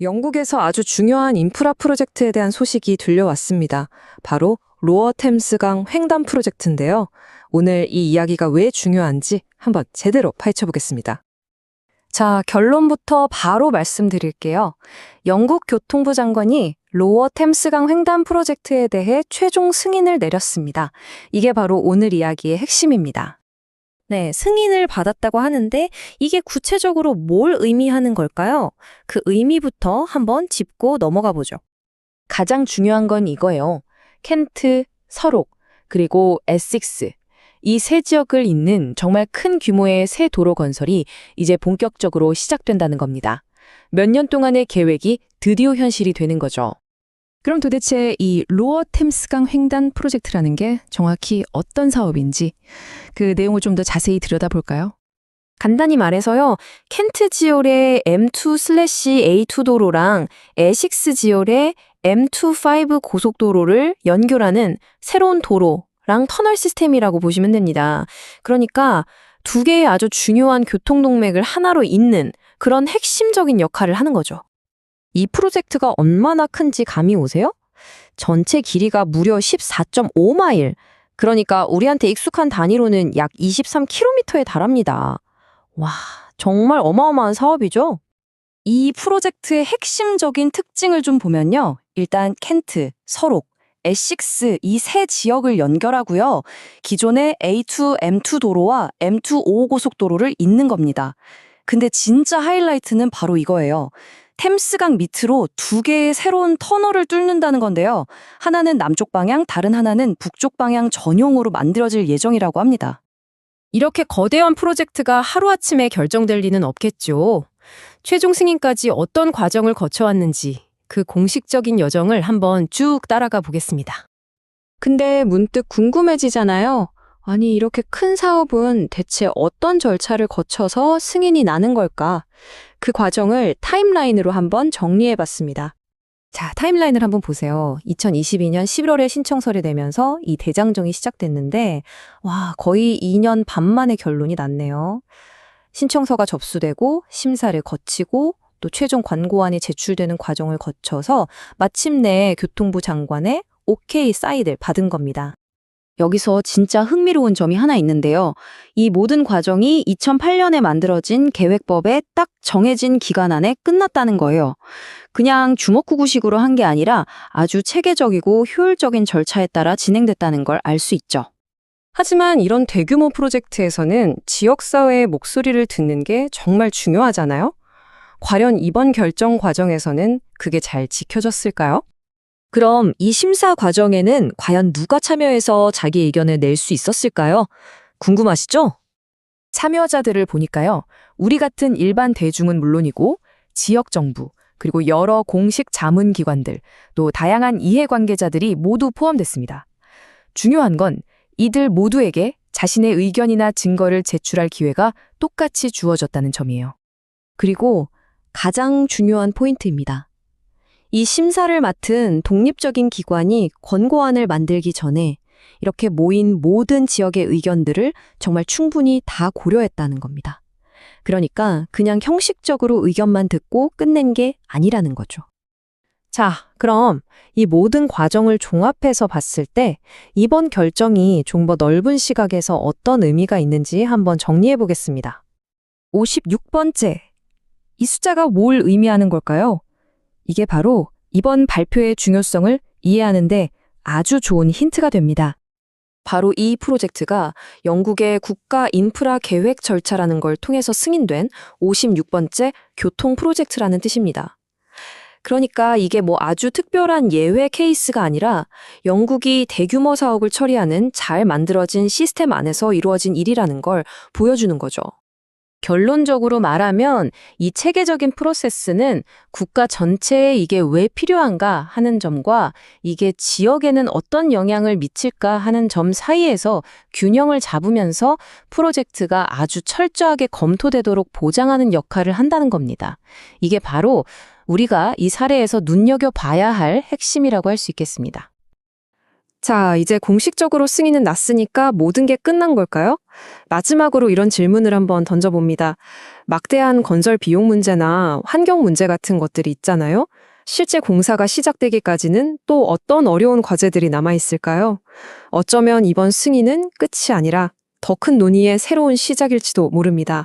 영국에서 아주 중요한 인프라 프로젝트에 대한 소식이 들려왔습니다. 바로 로어 템스강 횡단 프로젝트인데요. 오늘 이 이야기가 왜 중요한지 한번 제대로 파헤쳐 보겠습니다. 자, 결론부터 바로 말씀드릴게요. 영국 교통부 장관이 로어 템스강 횡단 프로젝트에 대해 최종 승인을 내렸습니다. 이게 바로 오늘 이야기의 핵심입니다. 네, 승인을 받았다고 하는데 이게 구체적으로 뭘 의미하는 걸까요? 그 의미부터 한번 짚고 넘어가 보죠. 가장 중요한 건 이거예요. 켄트, 서록, 그리고 에식스. 이 세 지역을 잇는 정말 큰 규모의 새 도로 건설이 이제 본격적으로 시작된다는 겁니다. 몇 년 동안의 계획이 드디어 현실이 되는 거죠. 그럼 도대체 이 로어 템스강 횡단 프로젝트라는 게 정확히 어떤 사업인지 그 내용을 좀 더 자세히 들여다볼까요? 간단히 말해서요, 켄트 지열의 M2/A2 도로랑 에식스 지열의 M25 고속도로를 연결하는 새로운 도로랑 터널 시스템이라고 보시면 됩니다. 그러니까 두 개의 아주 중요한 교통 동맥을 하나로 잇는 그런 핵심적인 역할을 하는 거죠. 이 프로젝트가 얼마나 큰지 감이 오세요? 전체 길이가 무려 14.5마일. 그러니까 우리한테 익숙한 단위로는 약 23km에 달합니다. 와, 정말 어마어마한 사업이죠? 이 프로젝트의 핵심적인 특징을 좀 보면요. 일단 켄트, 서록, 에식스 이 세 지역을 연결하고요. 기존의 A2, M2 도로와 M2 5 고속도로를 잇는 겁니다. 근데 진짜 하이라이트는 바로 이거예요. 템스강 밑으로 두 개의 새로운 터널을 뚫는다는 건데요. 하나는 남쪽 방향, 다른 하나는 북쪽 방향 전용으로 만들어질 예정이라고 합니다. 이렇게 거대한 프로젝트가 하루아침에 결정될 리는 없겠죠. 최종 승인까지 어떤 과정을 거쳐왔는지 그 공식적인 여정을 한번 쭉 따라가 보겠습니다. 근데 문득 궁금해지잖아요. 아니, 이렇게 큰 사업은 대체 어떤 절차를 거쳐서 승인이 나는 걸까? 그 과정을 타임라인으로 한번 정리해 봤습니다. 자, 타임라인을 한번 보세요. 2022년 11월에 신청서를 내면서 이 대장정이 시작됐는데, 와, 거의 2년 반 만에 결론이 났네요. 신청서가 접수되고, 심사를 거치고, 또 최종 관고안이 제출되는 과정을 거쳐서 마침내 교통부 장관의 오케이 사인을 받은 겁니다. 여기서 진짜 흥미로운 점이 하나 있는데요. 이 모든 과정이 2008년에 만들어진 계획법에 딱 정해진 기간 안에 끝났다는 거예요. 그냥 주먹구구식으로 한 게 아니라 아주 체계적이고 효율적인 절차에 따라 진행됐다는 걸 알 수 있죠. 하지만 이런 대규모 프로젝트에서는 지역사회의 목소리를 듣는 게 정말 중요하잖아요? 과연 이번 결정 과정에서는 그게 잘 지켜졌을까요? 그럼 이 심사 과정에는 과연 누가 참여해서 자기 의견을 낼 수 있었을까요? 궁금하시죠? 참여자들을 보니까요. 우리 같은 일반 대중은 물론이고 지역 정부 그리고 여러 공식 자문 기관들 또 다양한 이해 관계자들이 모두 포함됐습니다. 중요한 건 이들 모두에게 자신의 의견이나 증거를 제출할 기회가 똑같이 주어졌다는 점이에요. 그리고 가장 중요한 포인트입니다. 이 심사를 맡은 독립적인 기관이 권고안을 만들기 전에 이렇게 모인 모든 지역의 의견들을 정말 충분히 다 고려했다는 겁니다. 그러니까 그냥 형식적으로 의견만 듣고 끝낸 게 아니라는 거죠. 자, 그럼 이 모든 과정을 종합해서 봤을 때 이번 결정이 좀 더 넓은 시각에서 어떤 의미가 있는지 한번 정리해 보겠습니다. 56번째. 이 숫자가 뭘 의미하는 걸까요? 이게 바로 이번 발표의 중요성을 이해하는데 아주 좋은 힌트가 됩니다. 바로 이 프로젝트가 영국의 국가 인프라 계획 절차라는 걸 통해서 승인된 56번째 교통 프로젝트라는 뜻입니다. 그러니까 이게 뭐 아주 특별한 예외 케이스가 아니라 영국이 대규모 사업을 처리하는 잘 만들어진 시스템 안에서 이루어진 일이라는 걸 보여주는 거죠. 결론적으로 말하면 이 체계적인 프로세스는 국가 전체에 이게 왜 필요한가 하는 점과 이게 지역에는 어떤 영향을 미칠까 하는 점 사이에서 균형을 잡으면서 프로젝트가 아주 철저하게 검토되도록 보장하는 역할을 한다는 겁니다. 이게 바로 우리가 이 사례에서 눈여겨봐야 할 핵심이라고 할 수 있겠습니다. 자, 이제 공식적으로 승인은 났으니까 모든 게 끝난 걸까요? 마지막으로 이런 질문을 한번 던져봅니다. 막대한 건설 비용 문제나 환경 문제 같은 것들이 있잖아요? 실제 공사가 시작되기까지는 또 어떤 어려운 과제들이 남아있을까요? 어쩌면 이번 승인은 끝이 아니라 더 큰 논의의 새로운 시작일지도 모릅니다.